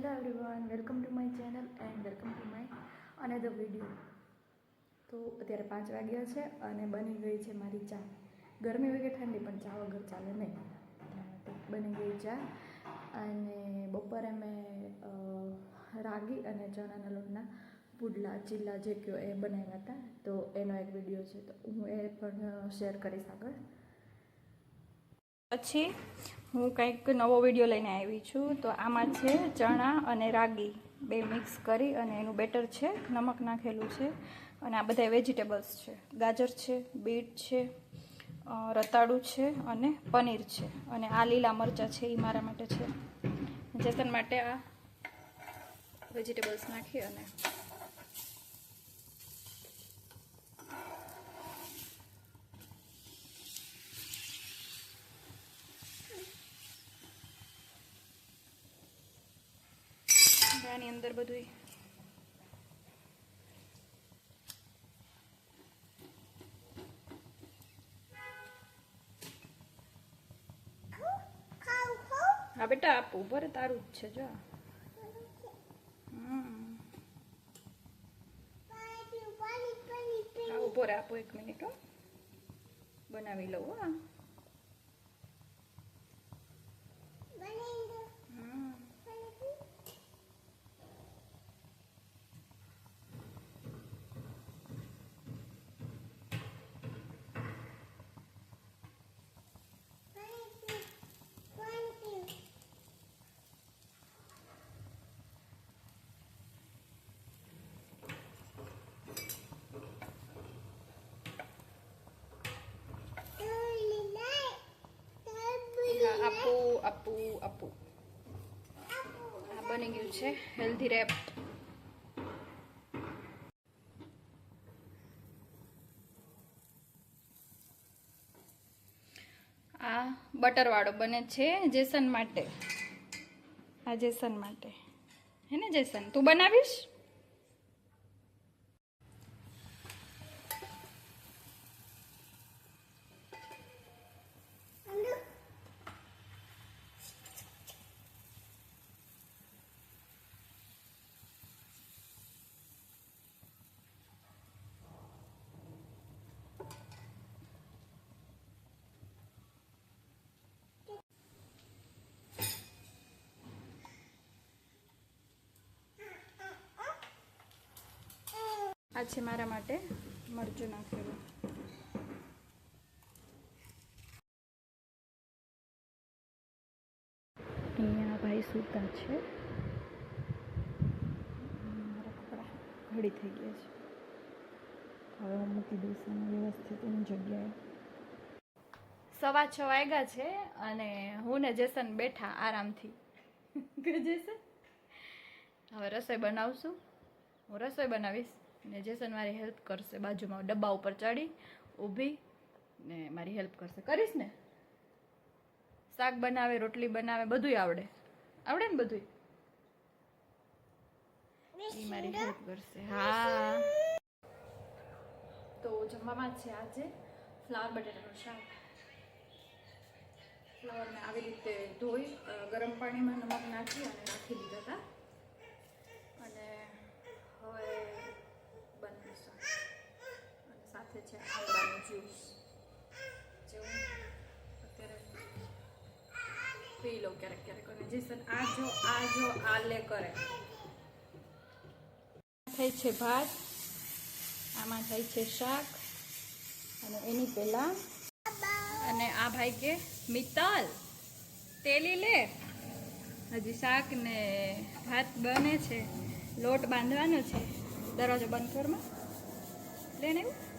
Hello everyone welcome to my channel and welcome to my another video તો અત્યારે પાંચ વાગ્યા છે અને બની ગઈ છે મારી ચા. ગરમી વગેરે ઠંડી, પણ ચા વગર ચાલે નહીં. બની ગઈ ચા અને બપોરે મેં રાગી અને ચણાના લોટના પુડલા ચીલા જે કયો એ બનાવ્યા હતા. તો એનો એક વીડિયો છે. તો હું એ પણ શેર કરીશ આગળ. પછી હું કંઈક નવો વીડિયો લઈને આવી છું. તો આમાં છે ચણા અને રાગી. બે મિક્સ કરી અને એનું બેટર છે, નમક નાખેલું છે અને આ બધા વેજીટેબલ્સ છે. ગાજર છે, બીટ છે રતાળું છે અને પનીર છે. અને આ લીલા મરચાં છે એ મારા માટે છે. જેતન માટે આ વેજીટેબલ્સ નાખી અને આની અંદર બધું હા બેટા, આપ ઉભર તારું જ છે, જો. ઊભો આપો એક મિનિટ બનાવી લઉં, હો આ હમ. હા આપું આપું આપું આ બની ગયું છે. હેલ્ધી રેપ આ બટરવાળો બને છે જેસન માટે. આ જેસન માટે. હે ને જેસન? તું બનાવીશ? આ છે મારા માટે મરચું નાખેલું. અહીંયા ભાઈ સૂતા છે. મારા કપડાં ઘડી થઈ ગયા છે. હવે હું મૂકી દઈશ એને વ્યવસ્થિત એની જગ્યાએ. સવા છ વાગ્યા છે અને હું ને જેસન બેઠા આરામથી. જેસન? હવે રસોઈ બનાવશું. હું રસોઈ બનાવીશ. ને જેસન મારી હેલ્પ કરશે, બાજુમાં ડબ્બા ઉપર ચડી, ઊભી ને મારી હેલ્પ કરશે. કરીશ ને? શાક બનાવે, રોટલી બનાવે, બધુંય આવડે. આવડે ને બધુંય? મારી હેલ્પ કરશે. હા. તો જમવામાં છે આજે ફ્લાવર બટેટાનું શાક. ફ્લાવરને આવી રીતે ધોઈ ગરમ પાણીમાં નમક નાખી અને રાખી દીધા હતા અને હવે બનાવીશું અને સાથે છે આંબળાનું જ્યુસ જે હું અત્યારે પી લઉં ક્યારેક ક્યારેક અને જેસન આ જો આ જો, આ લે કરે. થાય છે ભાત, આમાં થાય છે શાક અને એની પહેલા અને આ ભાઈ કે, મિત્તલ, તેલી લે. હજી શાક ને ભાત બને છે, લોટ બાંધવાનો છે. દરવાજો બંધ કરમાં લે ને એવું.